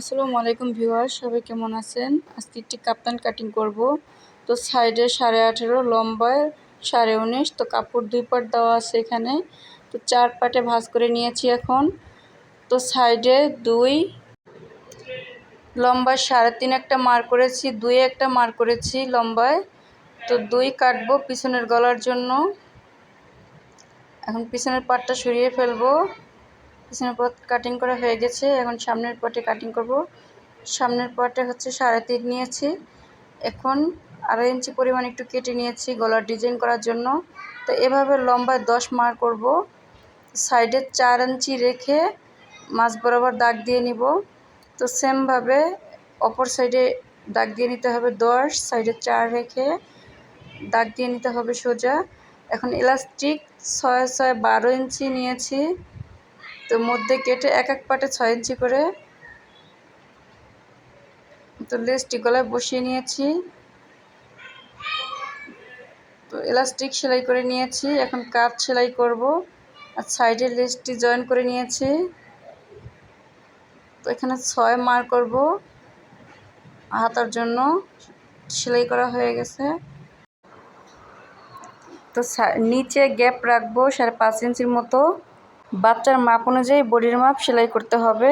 আসসালামু আলাইকুম ভিউয়ার সবাই কেমন আছেন? আজকে একটি কাপ্তান কাটিং করব। তো সাইডে সাড়ে আঠেরো লম্বায় সাড়ে উনিশ, তো কাপড় দুই পাট দেওয়া আছে এখানে। তো চার পাটে ভাজ করে নিয়েছি এখন। তো সাইডে দুই লম্বায় সাড়ে তিন একটা মার করেছি, দুই একটা মার করেছি লম্বায়। তো দুই কাটবো পিছনের গলার জন্য। এখন পিছনের পাটটা সরিয়ে ফেলব। পিছনের পথ কাটিং করা হয়ে গেছে। এখন সামনের পটে কাটিং করব। সামনের পটে হচ্ছে সাড়ে তিন নিয়েছি। এখন আড়াই ইঞ্চি পরিমাণ একটু কেটে নিয়েছি গলার ডিজাইন করার জন্য। তো এভাবে লম্বায় দশ মার করব। সাইডে চার ইঞ্চি রেখে মাছ বরাবর দাগ দিয়ে নিব। তো সেমভাবে অপর সাইডে দাগ দিয়ে নিতে হবে দশ, সাইডে চার রেখে দাগ দিয়ে নিতে হবে সোজা। এখন ইলাস্টিক ছয় ছয়, বারো ইঞ্চি নিয়েছি। তো মধ্যে কেটে এক এক পাটে ছয় ইঞ্চি করে তো লেসটি গলায় বসিয়ে নিয়েছি। তো এলাস্টিক সেলাই করে নিয়েছি, এখন কাপ সেলাই করব আর সাইডের লেসটি জয়েন করে নিয়েছি। তো এখানে ছয় মার করব, হাতার জন্য সেলাই করা হয়ে গেছে। তো নিচে গ্যাপ রাখব সাড়ে পাঁচ ইঞ্চির মতো। বাচ্চার মাপ অনুযায়ী বডির মাপ সেলাই করতে হবে।